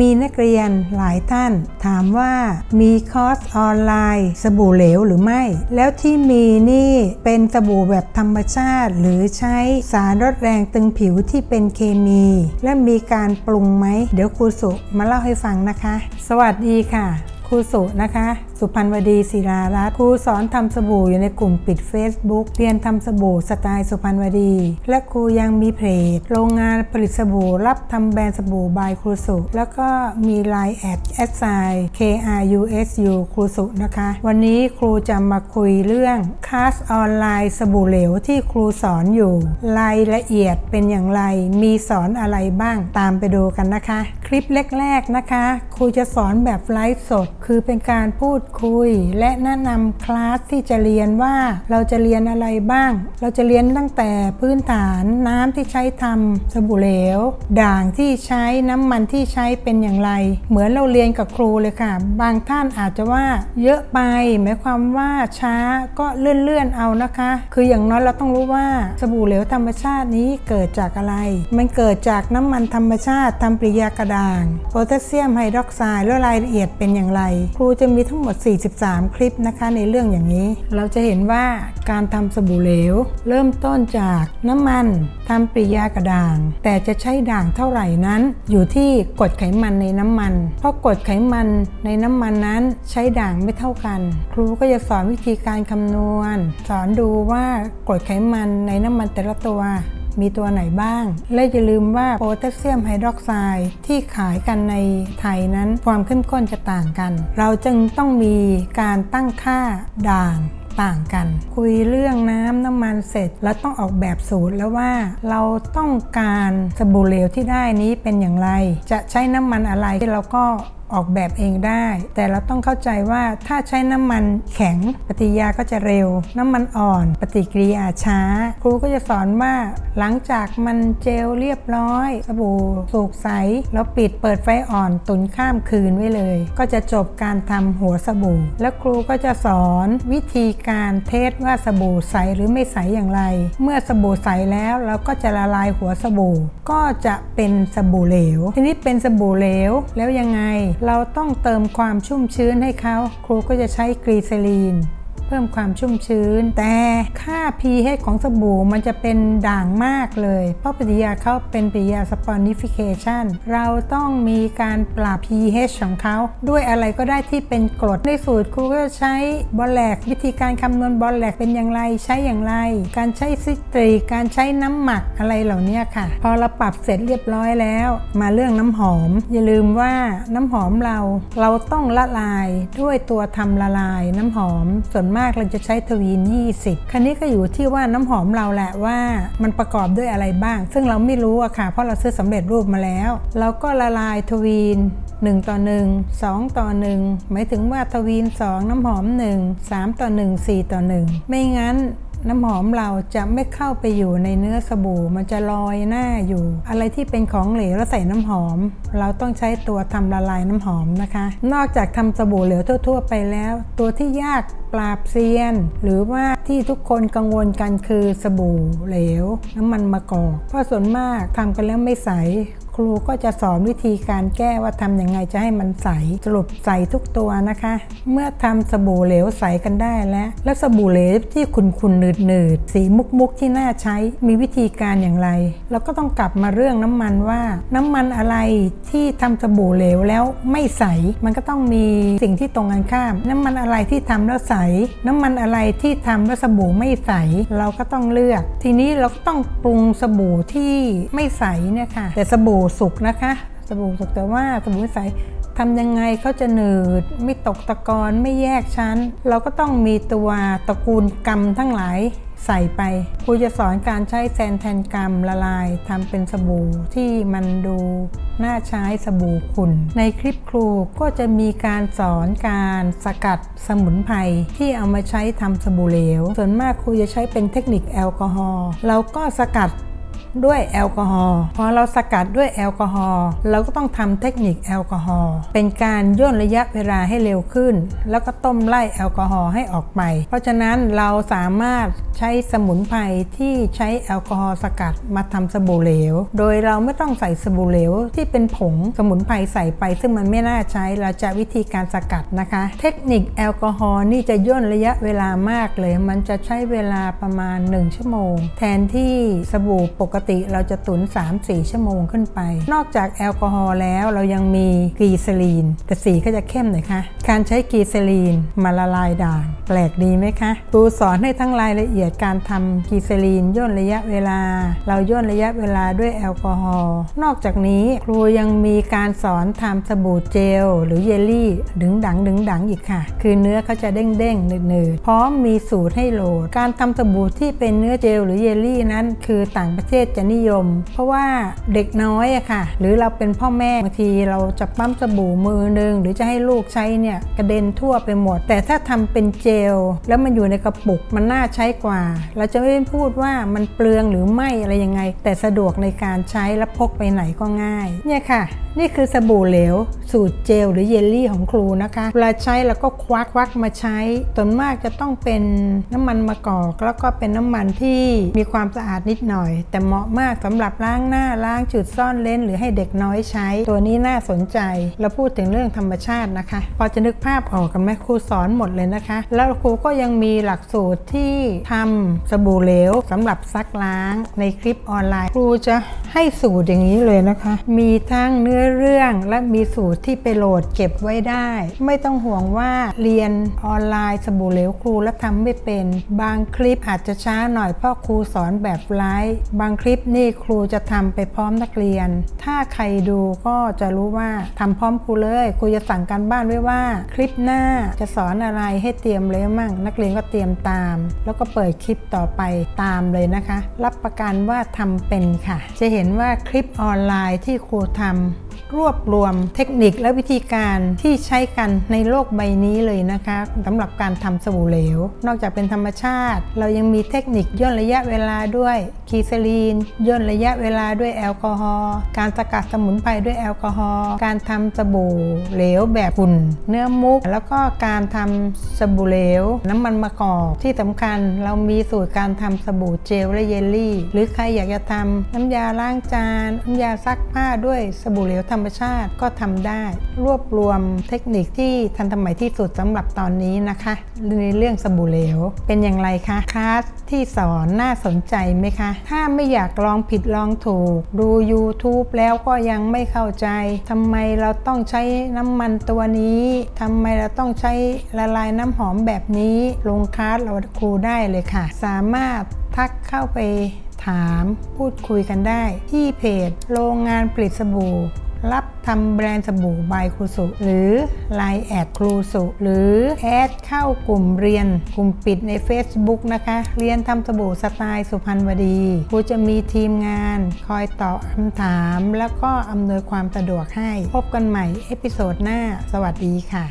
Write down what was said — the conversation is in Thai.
มีนักเรียนหลายท่านถามว่ามีคอร์สออนไลน์สบู่เหลวหรือไม่ แล้วที่มีนี่เป็นสบู่แบบธรรมชาติ หรือใช้สารลดแรงตึงผิวที่เป็นเคมี และมีการปรุงไหม เดี๋ยวครูสุมาเล่าให้ฟังนะคะ สวัสดีค่ะ ครูสุนะคะ สุพันวดีศิลารัตน์ครูสอนทำสบู่อยู่ในกลุ่มปิด Facebook เรียนทำสบู่สไตล์สุพันวดี และครูยังมีเพจโรงงานผลิตสบู่รับทำแบรนด์สบู่บายครูสุ แล้วก็มี Line แอดแอดไซ KRUSU ครูสุนะคะ วันนี้ครูจะมาคุยเรื่องคลาสออนไลน์สบู่เหลวที่ครูสอนอยู่ รายละเอียดเป็นอย่างไร มีสอนอะไรบ้างตามไปดูกันนะคะ คลิปแรกๆนะคะ ครูจะสอนแบบไลฟ์สด คือเป็นการพูดคุย และแนะนำคลาสที่จะเรียนว่าเราจะเรียนอะไรบ้าง เราจะเรียนตั้งแต่พื้นฐานน้ำที่ใช้ทำสบู่เหลว ด่างที่ใช้น้ำมันที่ใช้เป็นอย่างไร เหมือนเราเรียนกับครูเลยค่ะ บางท่านอาจจะว่าเยอะไปหมายความว่าช้าก็เลื่อนๆเอานะคะ คืออย่างน้อยเราต้องรู้ว่าสบู่เหลวธรรมชาตินี้เกิดจากอะไร มันเกิดจากน้ำมันธรรมชาติทำปริยากระด่างโพแทสเซียมไฮดรอกไซด์แล้วรายละเอียดเป็นอย่างไร ครูจะมีทั้งหมด43 คลิปนะคะในเรื่องอย่างนี้ เราจะเห็นว่าการทำสบู่เหลว เริ่มต้นจากน้ำมันทำปฏิกิริยากระด่าง แต่จะใช้ด่างเท่าไหร่นั้น อยู่ที่กรดไขมันในน้ำมัน เพราะกรดไขมันในน้ำมันนั้นใช้ด่างไม่เท่ากัน ครูก็จะสอนวิธีการคำนวณ สอนดูว่ากรดไขมันในน้ำมันแต่ละตัว มีตัวไหนบ้าง และอย่าลืมว่าโพแทสเซียมไฮดรอกไซด์ที่ขายกันในไทยนั้นความเข้มข้นจะต่างกัน เราจึงต้องมีการตั้งค่าด่างต่างกัน คุยเรื่องน้ำน้ำมันเสร็จ แล้วต้องออกแบบสูตรแล้วว่าเราต้องการสบู่เหลวที่ได้นี้เป็นอย่างไร จะใช้น้ำมันอะไรที่เราก็ ออกแบบเองได้ แต่เราต้องเข้าใจว่าถ้าใช้น้ำมันแข็งปฏิกิริยาก็จะเร็ว น้ำมันอ่อน ปฏิกิริยาช้า ครูก็จะสอนว่าหลังจากมันเจลเรียบร้อยสบู่สูกใส แล้วปิดเปิดไฟอ่อนตุนข้ามคืนไว้เลย ก็จะจบการทำหัวสบู่ แล้วครูก็จะสอนวิธีการเทสว่าสบู่ใสหรือไม่ใสอย่างไร เมื่อสบู่ใสแล้วเราก็จะละลายหัวสบู่ ก็จะเป็นสบู่เหลว ทีนี้เป็นสบู่เหลวแล้วยังไงเราต้องเติมความชุ่มชื้นให้เขา ครูก็จะใช้กรีเซลีน เพิ่มความชุ่มชื้น แต่ค่า pH ของสบู่มันจะเป็นด่างมากเลย เพราะปฏิกิริยาเขาเป็นปฏิกิริยา saponification เราต้องมีการปรับ pH ของเขา ด้วยอะไรก็ได้ที่เป็นกรดในสูตรครูก็ใช้บอลแลกวิธีการคำนวณบอลแลกเป็นอย่างไรใช้อย่างไร การใช้ซิตรีการใช้น้ำหมักอะไรเหล่านี้ค่ะ พอเราปรับเสร็จเรียบร้อยแล้ว มาเรื่องน้ำหอม อย่าลืมว่าน้ำหอมเราเราต้องละลายด้วยตัวทำละลายน้ำหอมส่วนมากเราจะใช้ทวีน 20 คันนี้ก็อยู่ที่ว่าน้ำหอมเราแหละว่ามันประกอบด้วยอะไรบ้าง ซึ่งเราไม่รู้อะค่ะ เพราะเราซื้อสำเร็จรูปมาแล้ว เราก็ละลายทวีน1 ต่อ 1 2 ต่อ 1 หมายถึงว่าทวีน 2 น้ำหอม 1 3 ต่อ 1 4 ต่อ 1 ไม่งั้น น้ำหอมเราจะไม่เข้าไปอยู่ในเนื้อสบู่ มันจะลอยหน้าอยู่ อะไรที่เป็นของเหลวแล้วใส่น้ำหอม เราต้องใช้ตัวทำละลายน้ำหอมนะคะ นอกจากทำสบู่เหลวทั่ว ๆ ไปแล้ว ตัวที่ยากปราบเซียน หรือว่าที่ทุกคนกังวลกันคือสบู่เหลวน้ำมันมะกอกเพราะส่วนมากทำกันแล้วไม่ใส ครูก็จะสอนวิธีการแก้ว่าทำยังไงจะให้มันใสสรุปใสทุกตัวนะคะ เมื่อทำสบู่เหลวใสกันได้แล้ว แล้วสบู่เหลวที่ขุ่นๆหนืดๆสีมุกมุกๆที่น่าใช้มีวิธีการอย่างไรเราก็ต้องกลับมาเรื่องน้ำมันว่า น้ำมันอะไรที่ทำสบู่เหลวแล้วไม่ใส มันก็ต้องมีสิ่งที่ตรงกันข้าม น้ำมันอะไรที่ทำแล้วใส น้ำมันอะไรที่ทำแล้วสบู่ไม่ใสเราก็ต้องเลือก ทีนี้เราก็ต้องปรุงสบู่ที่ไม่ใสเนี่ยค่ะแต่สบู่สุกนะคะสบู่สุกแต่ว่าสบู่ไม่ใสทำยังไงเขาจะหนืดไม่ตกตะกอนไม่แยกชั้น เราก็ต้องมีตัวตระกูลกรรมทั้งหลายใส่ไปครูจะสอนการใช้แซนแทนกรรมละลายทำเป็นสบู่ที่มันดูน่าใช้สบู่ขุ่น ในคลิปครูก็จะมีการสอนการสกัดสมุนไพรที่เอามาใช้ทำสบู่เหลว ส่วนมากครูจะใช้เป็นเทคนิคแอลกอฮอล์เราก็สกัด ด้วยแอลกอฮอล์พอเราสกัดด้วยแอลกอฮอล์เราก็ต้องทำเทคนิคแอลกอฮอล์เป็นการย่นระยะเวลาให้เร็วขึ้น แล้วก็ต้มไล่แอลกอฮอล์ให้ออกไป เพราะฉะนั้นเราสามารถใช้สมุนไพรที่ใช้แอลกอฮอล์สกัดมาทำสบู่เหลว โดยเราไม่ต้องใส่สบู่เหลวที่เป็นผงสมุนไพรใส่ไป ซึ่งมันไม่น่าใช้เราจะวิธีการสกัดนะคะ เทคนิคแอลกอฮอล์นี่จะย่นระยะเวลามากเลย มันจะใช้เวลาประมาณ 1 ชั่วโมง แทนที่สบู่ปกติเราจะตุน 3-4 ชั่วโมงขึ้นไป นอกจากแอลกอฮอล์แล้วเรายังมีกรีซลีน แต่สีก็จะเข้มหน่อยค่ะ การใช้กรีซลีนมาละลายด่าง แปลกดีไหมคะครูสอนให้ทั้งรายละเอียดการทำกรีซลีนย่นระยะเวลา เราย่นระยะเวลาด้วยแอลกอฮอล์ นอกจากนี้ครูยังมีการสอนทำสบู่เจล หรือเยลลี่ดึงดังดึงดังอีกค่ะ คือเนื้อเขาจะเด้งเด้งๆหนืดๆพร้อมมีสูตรให้โหลด การทำสบู่ที่เป็นเนื้อเจลหรือเยลลี่นั้น คือต่างประเทศจะนิยม เพราะว่าเด็กน้อยอะค่ะ หรือเราเป็นพ่อแม่บางทีเราจะปั๊มสบู่มือหนึง หรือจะให้ลูกใช้เนี่ยกระเด็นทั่วไปหมด แต่ถ้าทำเป็นเจล แล้วมันอยู่ในกระปุกมันน่าใช้กว่า เราจะไม่พูดว่ามันเปลืองหรือไม่อะไรยังไง แต่สะดวกในการใช้และพกไปไหนก็ง่าย เนี่ยค่ะ นี่คือสบู่เหลว สูตรเจลหรือเยลลี่ของครูนะคะเวลาใช้แล้วก็ควักควักมาใช้ส่วนมากจะต้องเป็นน้ำมันมะกอกแล้วก็เป็นน้ำมันที่มีความสะอาดนิดหน่อย แต่เหมาะมากสำหรับล้างหน้าล้างจุดซ่อนเลนหรือให้เด็กน้อยใช้ ตัวนี้น่าสนใจเราพูดถึงเรื่องธรรมชาตินะคะ พอจะนึกภาพออกกันไหมครูสอนหมดเลยนะคะ แล้วครูก็ยังมีหลักสูตรที่ทำสบู่เหลวสำหรับซักล้างในคลิปออนไลน์ ครูจะให้สูตรอย่างนี้เลยนะคะ มีทั้งเนื้อเรื่องและมีสูตรที่ไปโหลดเก็บไว้ได้ ไม่ต้องห่วงว่าเรียนออนไลน์สบู่เหลวครูแล้วทำไม่เป็น บางคลิปอาจจะช้าหน่อยเพราะครูสอนแบบไลฟ์บางคลิปนี่ครูจะทำไปพร้อมนักเรียน ถ้าใครดูก็จะรู้ว่าทำพร้อมครูเลยครูจะสั่งการบ้านไว้ว่า คลิปหน้าจะสอนอะไรให้เตรียมเลยมั่ง นักเรียนก็เตรียมตาม แล้วก็เปิดคลิปต่อไปตามเลยนะคะ รับประกันว่าทำเป็นค่ะ จะเห็นว่าคลิปออนไลน์ที่ครูทำ รวบรวมเทคนิคและวิธีการที่ใช้กันในโลกใบนี้เลยนะคะสำหรับการทำสบู่เหลว นอกจากเป็นธรรมชาติ เรายังมีเทคนิคย่นระยะเวลาด้วยคีเซลีน ย่นระยะเวลาด้วยแอลกอฮอล์การสกัดสมุนไพรด้วยแอลกอฮอล์การทำสบู่เหลวแบบฝุ่น เนื้อมุก แล้วก็การทำสบู่เหลว น้ำมันมะกอกที่สำคัญเรามีสูตรการทำสบู่เจลและเยลลี่ หรือใครอยากจะทำน้ำยาล้างจาน น้ำยาซักผ้าด้วยสบู่เหลวธรรมชาติก็ทำได้ รวบรวมเทคนิคที่ทันสมัยที่สุดสำหรับตอนนี้นะคะในเรื่องสบู่เหลว เป็นอย่างไรคะคลาสที่สอนน่าสนใจไหมคะ ถ้าไม่อยากลองผิดลองถูก ดู YouTube แล้วก็ยังไม่เข้าใจทำไมเราต้องใช้น้ำมันตัวนี้ทำไมเราต้องใช้ละลายน้ำหอมแบบนี้ ลงคลาสเราครูได้เลยค่ะ สามารถทักเข้าไปถามพูดคุยกันได้ ที่เพจ โรงงานผลิตสบู่ รับทำแบรนด์สบู่ใบครูสุ หรือ Line แอดครูสุ หรือแอดเข้ากลุ่มเรียน กลุ่มปิดใน Facebook นะคะ เรียนทำสบู่สไตล์สุพรรณวดีครูจะมีทีมงาน คอยตอบคำถาม แล้วก็อำนวยความสะดวกให้ พบกันใหม่ เอพิโซดหน้า สวัสดีค่ะ